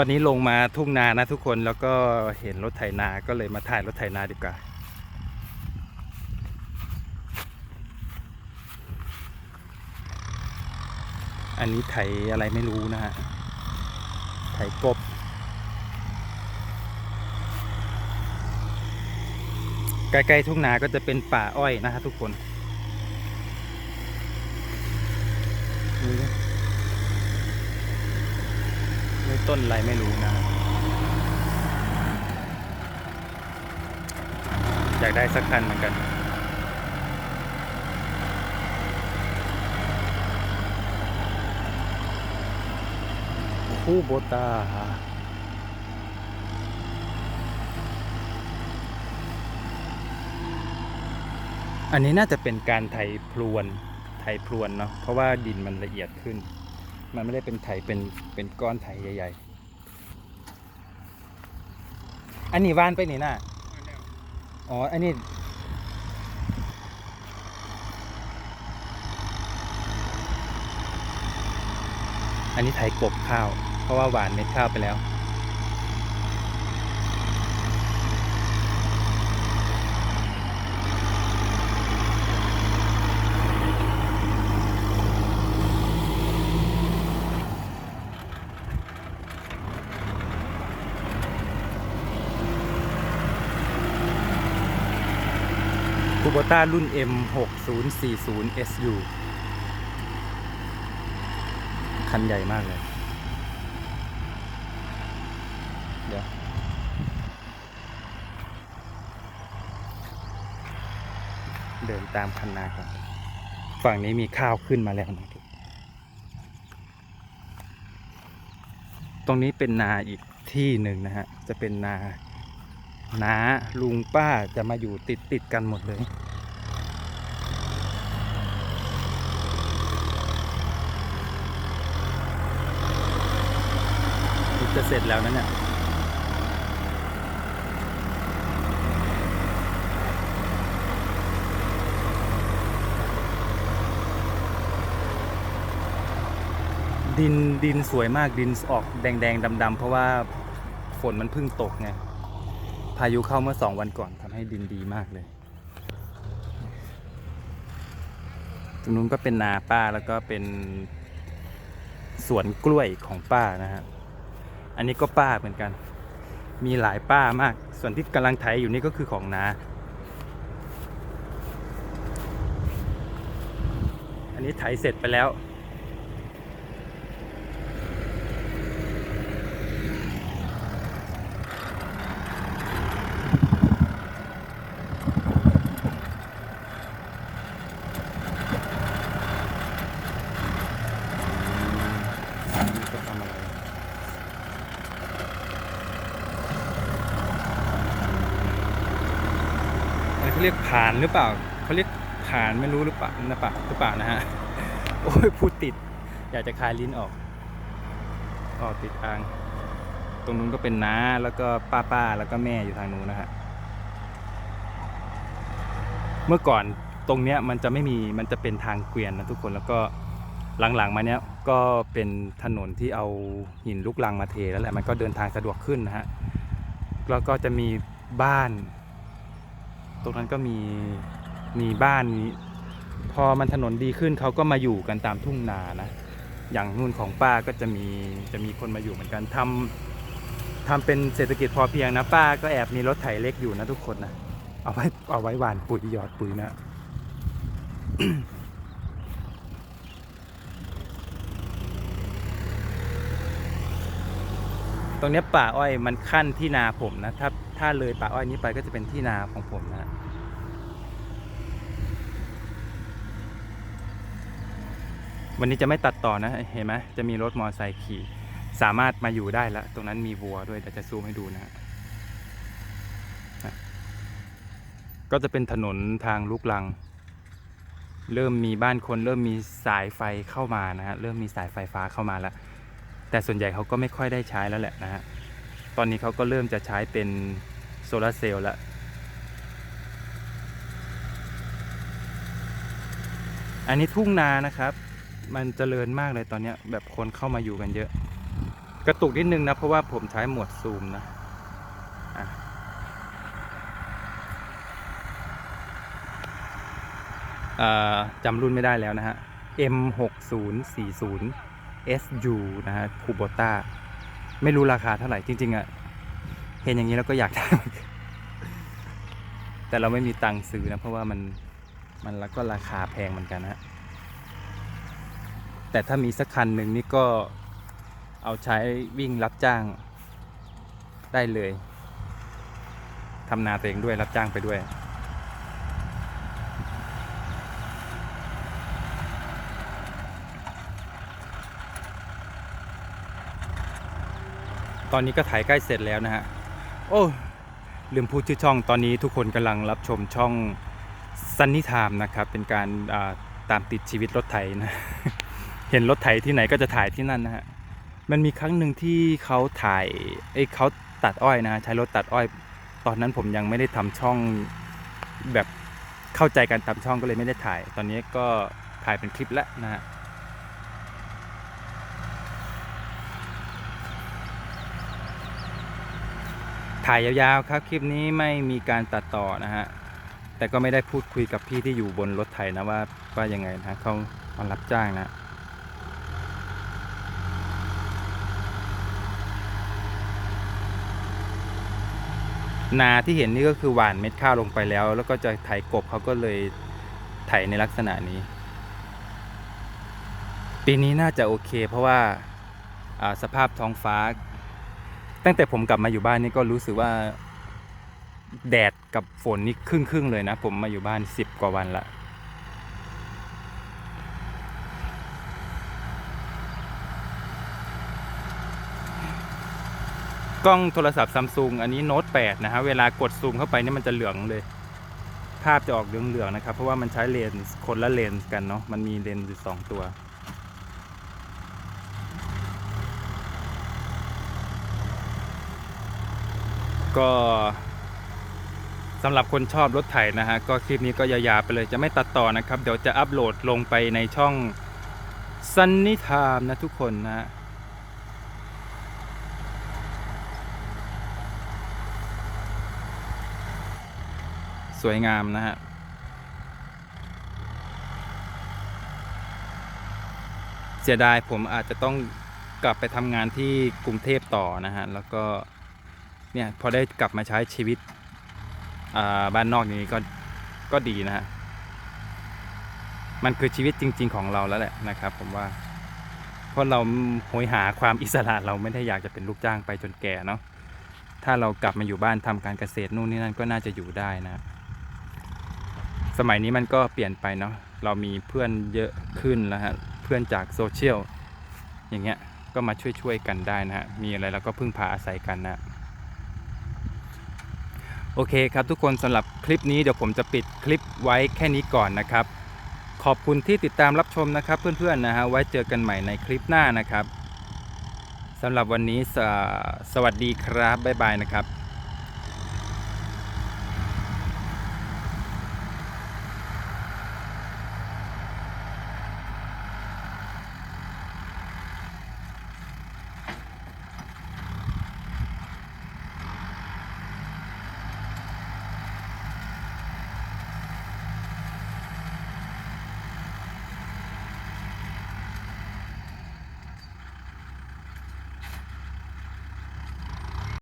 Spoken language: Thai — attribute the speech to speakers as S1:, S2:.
S1: วันนี้ลงมาทุ่งนานะทุกคนแล้วก็เห็นรถไถนาก็เลยมาถ่ายรถไถนาดีกว่าอันนี้ไถอะไรไม่รู้นะฮะ ไถกบ ใกล้ๆทุ่งนาก็จะเป็นป่าอ้อยนะฮะทุกคนนี่นะนี่ ต้นอะไรไม่รู้นะ อยากได้สักคันเหมือนกัน คู่โบตาอันนี้น่าจะเป็นการไถพรวนไถพรวนเนาะเพราะว่าดินมันละเอียดขึ้น มันไม่ได้เป็นไถเป็นเป็นก้อนไถใหญ่ๆ อันนี้ว่านไปนี่น่ะอ๋อ อันนี้อันนี้ไถกบข้าว เพราะว่าหวานเม็ดข้าวไปแล้ว ต้ารุ่น M6040 SU คันใหญ่มากเลย เดี๋ยว เดินตามคันนาก่อนฝั่งนี้มีข้าวขึ้นมาแล้วนะครับตรงนี้เป็นนาอีกที่หนึ่งนะฮะ จะเป็นนาน้าลุงป้าจะมาอยู่ติดติดกันหมดเลย จะเสร็จแล้วนะเนี่ยดินดินสวยมากดินออกแดงๆดำๆเพราะว่าฝนมันเพิ่งตกไงพายุเข้าเมื่อสองวันก่อนทำให้ดินดีมากเลย ตรงนู้นก็เป็นนาป้าแล้วก็เป็นสวนกล้วยของป้านะฮะ อันนี้ก็ป้าเหมือนกัน มีหลายป้ามาก ส่วนที่กำลังไถอยู่นี่ก็คือของนาอันนี้ไถเสร็จไปแล้ว อันนี้ก็ทำอะไร อันนี้เขาเรียก ผานหรือเปล่าเขาเรียกผานไม่รู้หรือเปล่านะปะหรือเปล่านะฮะโอ้ยพูดติด อยากจะคลายลิ้นออกออกติดอ่าง ตรงนู้นก็เป็นน้าแล้วก็ป้าป้าแล้วก็แม่อยู่ทางนู้นนะฮะเมื่อก่อนตรงเนี้ยมันจะไม่มีมันจะเป็นทางเกวียนนะทุกคนแล้วก็หลังๆมาเนี้ยก็เป็นถนนที่เอาหินลูกลังมาเทแล้วแหละมันก็เดินทางสะดวกขึ้นนะฮะแล้วก็จะมีบ้าน ตรงนั้นก็มีมีบ้านมีพอมันถนนดีขึ้นเขาก็มาอยู่กันตามทุ่งนานะ อย่างนู่นของป้าก็จะมีจะมีคนมาอยู่เหมือนกันทำทำเป็นเศรษฐกิจพอเพียงนะป้าก็แอบมีรถไถเล็กอยู่นะทุกคนนะเอาไว้เอาไว้หว่านปุ๋ยหยอดปุ๋ยนะ ตรงนี้ป่าอ้อยมันขั้นที่นาผมนะ ถ้าถ้าเลยป่าอ้อยนี้ไปก็จะเป็นที่นาของผมนะวันนี้จะไม่ตัดต่อนะ เห็นไหมจะมีรถมอเตอร์ไซค์ขี่ สามารถมาอยู่ได้แล้ว ตรงนั้นมีวัวด้วยเดี๋ยวจะซูมให้ดูนะฮะก็จะเป็นถนนทางลูกลัง เริ่มมีบ้านคน เริ่มมีสายไฟเข้ามานะฮะ เริ่มมีสายไฟฟ้าเข้ามาแล้ว แต่ส่วนใหญ่เขาก็ไม่ค่อยได้ใช้แล้วแหละนะฮะ ตอนนี้เขาก็เริ่มจะใช้เป็นโซลาร์เซลล์ล้วอันนี้ทุ่งนานะครับ มันเจริญมากเลยตอนนี้แบบคนเข้ามาอยู่กันเยอะ กระตุกนิดนึงนะ เพราะว่าผมใช้หมดซูมนะะจำรุ่นไม่ได้แล้วนะฮะ M6040 SU นะฮะคูโบต้าไม่รู้ราคาเท่าไหร่จริง ๆอะเห็นอย่างนี้แล้วก็อยากได้ แต่เราไม่มีตังค์ซื้อนะ เพราะว่ามันมันแล้วก็ราคาแพงเหมือนกันนะฮะแต่ถ้ามีสักคันหนึ่งนี่ก็เอาใช้วิ่งรับจ้างได้เลยทำนาตัวเองด้วยรับจ้างไปด้วย อนนี้ก็ถ่ายใกล้เสร็จแล้วนะฮะ โอ้ลืมพูดชื่อช่องตอนนี้ทุกคนกำลังรับชมช่องซันนี่ไทม์นะครับ เป็นการาตามติดชีวิตรถไถนะ เห็นรถไถที่ไหนก็จะถ่ายที่นั่นนะฮะ มันมีครั้งหนึ่งที่เขาถ่ายเอ้เขาตัดอ้อยนะใช้รถตัดอ้อย ตอนนั้นผมยังไม่ได้ทำช่องแบบเข้าใจการทำช่องก็เลยไม่ได้ถ่าย ตอนนี้ก็ถ่ายเป็นคลิปแล้วนะฮะ ถ่ายยาวๆครับ คลิปนี้ไม่มีการตัดต่อนะฮะ แต่ก็ไม่ได้พูดคุยกับพี่ที่อยู่บนรถไถนะว่าว่ายังไงนะเขามารับจ้างนะนาที่เห็นนี่ก็คือหว่านเม็ดข้าวลงไปแล้ว แล้วก็จะไถกบเขาก็เลยไถในลักษณะนี้ ปีนี้น่าจะโอเค เพราะว่าอ่าสภาพท้องฟ้า ตั้งแต่ผมกลับมาอยู่บ้านนี่ก็รู้สึกว่า แดดกับฝนนี่ครึ่งครึ่งๆเลยนะ ผมมาอยู่บ้านสิบกว่าวันละกล้องโทรศัพท์ซัมซุงอันนี้โน้ต8นะฮะเวลากดซูมเข้าไปนี่มันจะเหลืองเลย ภาพจะออกเหลืองๆนะครับ เพราะว่ามันใช้เลนส์คนละเลนส์กันเนาะมันมีเลนส์อยู่สองตัว ก็สำหรับคนชอบรถไถนะฮะก็คลิปนี้ก็ยาวๆไปเลยจะไม่ตัดต่อนะครับ เดี๋ยวจะอัปโหลดลงไปในช่อง Sunny Time นะทุกคนนะฮะสวยงามนะฮะเสียดายผมอาจจะต้องกลับไปทำงานที่กรุงเทพต่อนะฮะ แล้วก็ เนี่ยพอได้กลับมาใช้ชีวิตบ้านนอกอย่างนี้ก็ก็ดีนะฮะมันคือชีวิตจริง ๆ ของเราแล้วแหละนะครับ ผมว่า เพราะเราโหยหาความอิสระเราไม่ได้อยากจะเป็นลูกจ้างไปจนแก่เนาะถ้าเรากลับมาอยู่บ้านทำการเกษตรนู่นนี่นั่นก็น่าจะอยู่ได้นะ สมัยนี้มันก็เปลี่ยนไปเนาะเรามีเพื่อนเยอะขึ้นแล้วฮะเพื่อนจากโซเชียลอย่างเงี้ยก็มาช่วยๆกันได้นะฮะมีอะไรเราก็พึ่งพาอาศัยกันนะ โอเคครับทุกคนสำหรับคลิปนี้เดี๋ยวผมจะปิดคลิปไว้แค่นี้ก่อนนะครับ ขอบคุณที่ติดตามรับชมนะครับเพื่อนๆนะฮะไว้เจอกันใหม่ในคลิปหน้านะครับสำหรับวันนี้สสวัสดีครับบ๊ายบายนะครับ